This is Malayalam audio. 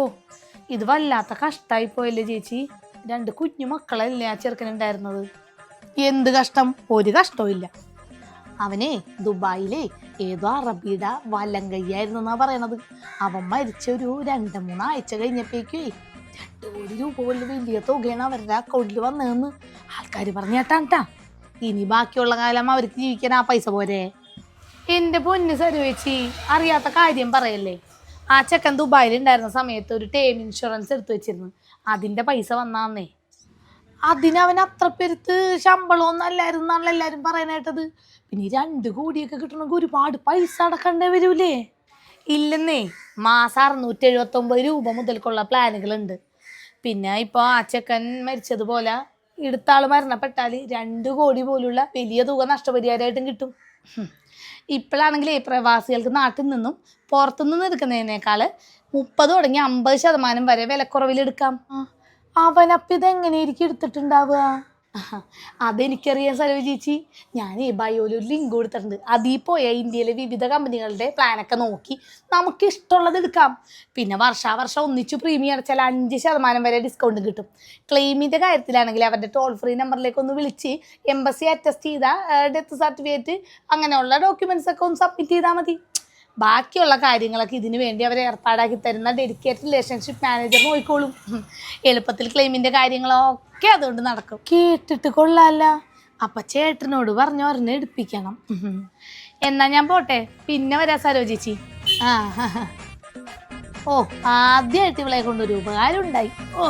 ഓ ഇത് വല്ലാത്ത കഷ്ടമായി പോയല്ലേ ചേച്ചി? രണ്ട് കുഞ്ഞു മക്കളല്ലേ ആ ചെറുക്കനുണ്ടായിരുന്നത്? എന്ത് കഷ്ടം? ഒരു കഷ്ടവും അവനെ ദുബായിലെ ഏതോ അറബിയുടെ വലം കയ്യായിരുന്നു എന്നാ പറയണത്. അവൻ മരിച്ച ഒരു രണ്ട് മൂന്നാഴ്ച കഴിഞ്ഞപ്പോഴേക്കേ രണ്ട് കോടി രൂപ പോലെ വലിയ തുകയാണ് അവരുടെ അക്കൗണ്ടിൽ വന്നതെന്ന് ആൾക്കാർ പറഞ്ഞേട്ടാ ഇനി ബാക്കിയുള്ള കാലം അവർക്ക് ജീവിക്കാൻ ആ പൈസ പോരെ. എന്റെ പൊന്ന് സരുവേച്ചി അറിയാത്ത കാര്യം പറയല്ലേ? ആ ചെക്കൻ ദുബായിൽ ഉണ്ടായിരുന്ന സമയത്ത് ഒരു ടേം ഇൻഷുറൻസ് എടുത്തു വെച്ചിരുന്നു. അതിന്റെ പൈസ വന്നാന്നേ. അതിനവൻ അത്ര പെരുത്ത് ശമ്പളമൊന്നും അല്ലായിരുന്നു എന്നാണല്ലോ എല്ലാവരും പറയാനായിട്ടത് പിന്നെ രണ്ട് കോടിയൊക്കെ കിട്ടണമെങ്കിൽ ഒരുപാട് പൈസ അടക്കണ്ടേ വരൂലേ? ഇല്ലെന്നേ മാസം അറുന്നൂറ്റി എഴുപത്തൊമ്പത് രൂപ മുതൽക്കുള്ള പ്ലാനുകളുണ്ട്. പിന്നെ ഇപ്പോൾ ആ ചെക്കൻ മരിച്ചതുപോലെ എടുത്ത ആൾ മരണപ്പെട്ടാൽ രണ്ട് കോടി പോലുള്ള വലിയ തുക നഷ്ടപരിഹാരമായിട്ടും കിട്ടും. ഇപ്പോഴാണെങ്കിലേ പ്രവാസികൾക്ക് നാട്ടിൽ നിന്നും പുറത്തുനിന്ന് എടുക്കുന്നതിനേക്കാൾ മുപ്പത് തുടങ്ങി അമ്പത് ശതമാനം വരെ വിലക്കുറവിൽ എടുക്കാം അവനപ്പം ഇതെങ്ങനെയായിരിക്കും എടുത്തിട്ടുണ്ടാവുക? അതെനിക്കറിയാം സരോജ് ചേച്ചി. ഞാൻ ഈ ബയോയിൽ ഒരു ലിങ്ക് കൊടുത്തിട്ടുണ്ട്. അതിൽ പോയ ഇന്ത്യയിലെ വിവിധ കമ്പനികളുടെ പ്ലാനൊക്കെ നോക്കി നമുക്ക് ഇഷ്ടമുള്ളത് എടുക്കാം. പിന്നെ വർഷാവർഷം ഒന്നിച്ചു പ്രീമിയം അടച്ചാൽ അഞ്ച് ശതമാനം വരെ ഡിസ്കൗണ്ട് കിട്ടും. ക്ലെയിമിന്റെ കാര്യത്തിലാണെങ്കിൽ അവരുടെ ടോൾ ഫ്രീ നമ്പറിലേക്ക് ഒന്ന് വിളിച്ച് എംബസി അറ്റസ്റ്റ് ചെയ്ത ഡെത്ത് സർട്ടിഫിക്കറ്റ് അങ്ങനെയുള്ള ഡോക്യുമെന്റ്സ് ഒക്കെ ഒന്ന് സബ്മിറ്റ് ചെയ്താൽ മതി. ബാക്കിയുള്ള കാര്യങ്ങളൊക്കെ ഇതിനു വേണ്ടി അവർ ഏർപ്പാടാക്കി തരുന്ന ഡെഡിക്കേറ്റഡ് റിലേഷൻഷിപ്പ് മാനേജർ നോക്കിക്കോളും. എളുപ്പത്തിൽ ക്ലെയിമിന്റെ കാര്യങ്ങളൊക്കെ അതുകൊണ്ട് നടക്കും. കേട്ടിട്ട് കൊള്ളാല്ല. അപ്പൊ ചേട്ടനോട് പറഞ്ഞു പറഞ്ഞ് എടുപ്പിക്കണം. എന്നാ ഞാൻ പോട്ടെ. പിന്നെ വരാ സരോജിച്ചി ആ ഓ ആദ്യമായിട്ട് ഇവളെ കൊണ്ടൊരു ഉപകാരം ഉണ്ടായി. ഓ